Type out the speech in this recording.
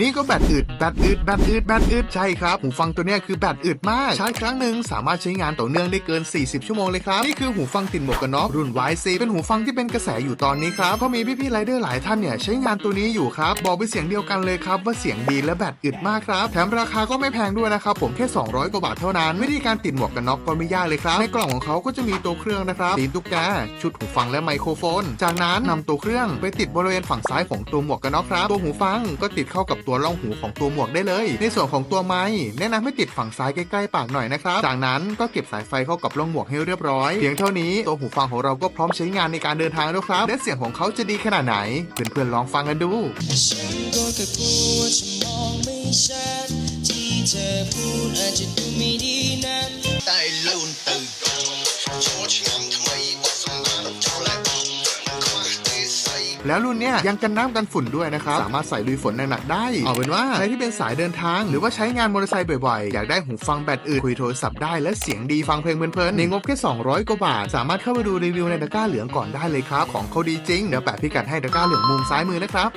นี่ก็แบตอึด แบตอึด แบตอึด แบตอึด ใช่ครับ หูฟังตัวนี้คือแบตอึดมาก ชาร์จครั้งหนึ่งสามารถใช้งานต่อเนื่องได้เกิน 40 ชั่วโมงเลยครับ นี่คือหูฟังติดหมวกกันน็อกรุ่น YC เป็นหูฟังที่เป็นกระแสอยู่ตอนนี้ครับ เพราะมีพี่ๆไรเดอร์หลายท่านเนี่ยใช้งานตัวนี้อยู่ครับ บอกเป็นเสียงเดียวกันเลยครับว่าเสียงดีและแบตอึดมากครับ แถมราคาก็ไม่แพงด้วยนะครับ ผมแค่ 200 กว่าบาทเท่านั้น วิธีการติดหมวกกันน็อกก็ไม่ยากเลยครับ ในกล่องของเขาก็จะมีตัวเครื่องนะครับตีนตุ๊กแก ชุดหูฟังและไมโครโฟน จากนั้นนำตัวเครื่องไปติดบริเวณฝั่งซ้ายของตัวหมวกกันน็อกครับตัวหูฟังก็ติดเข้ากับตัวร่องหูของตัวหมวกได้เลย ในส่วนของตัวไม้แนะนำให้ติดฝั่งซ้ายใกล้ๆปากหน่อยนะครับจากนั้นก็เก็บสายไฟเข้ากับร่องหมวกให้เรียบร้อยเพียงเท่านี้ตัวหูฟังของเราก็พร้อมใช้งานในการเดินทางแล้วครับและเสียงของเขาจะดีขนาดไหนเพื่อนๆลองฟังกันดูฉันก็แค่พูดฉันมองไม่ชัดที่เธอพูดอาจจะดู แล้วรุ่นเนี้ยยังกันน้ำกันฝุ่นด้วยนะครับ สามารถใส่ลุยฝนหนักๆได้ เอาเป็นว่าใครที่เป็นสายเดินทาง หรือว่าใช้งานมอเตอร์ไซค์บ่อยๆ อยากได้หูฟังแบตอื่นคุยโทรศัพท์ได้และเสียงดีฟังเพลงเพลินๆในงบแค่ 200 กว่าบาท สามารถเข้าไปดูรีวิวในตะกร้าเหลืองก่อนได้เลยครับ ของเขาดีจริง เดี๋ยวแปะพิกัดให้ตะกร้าเหลืองมุมซ้ายมือนะครับ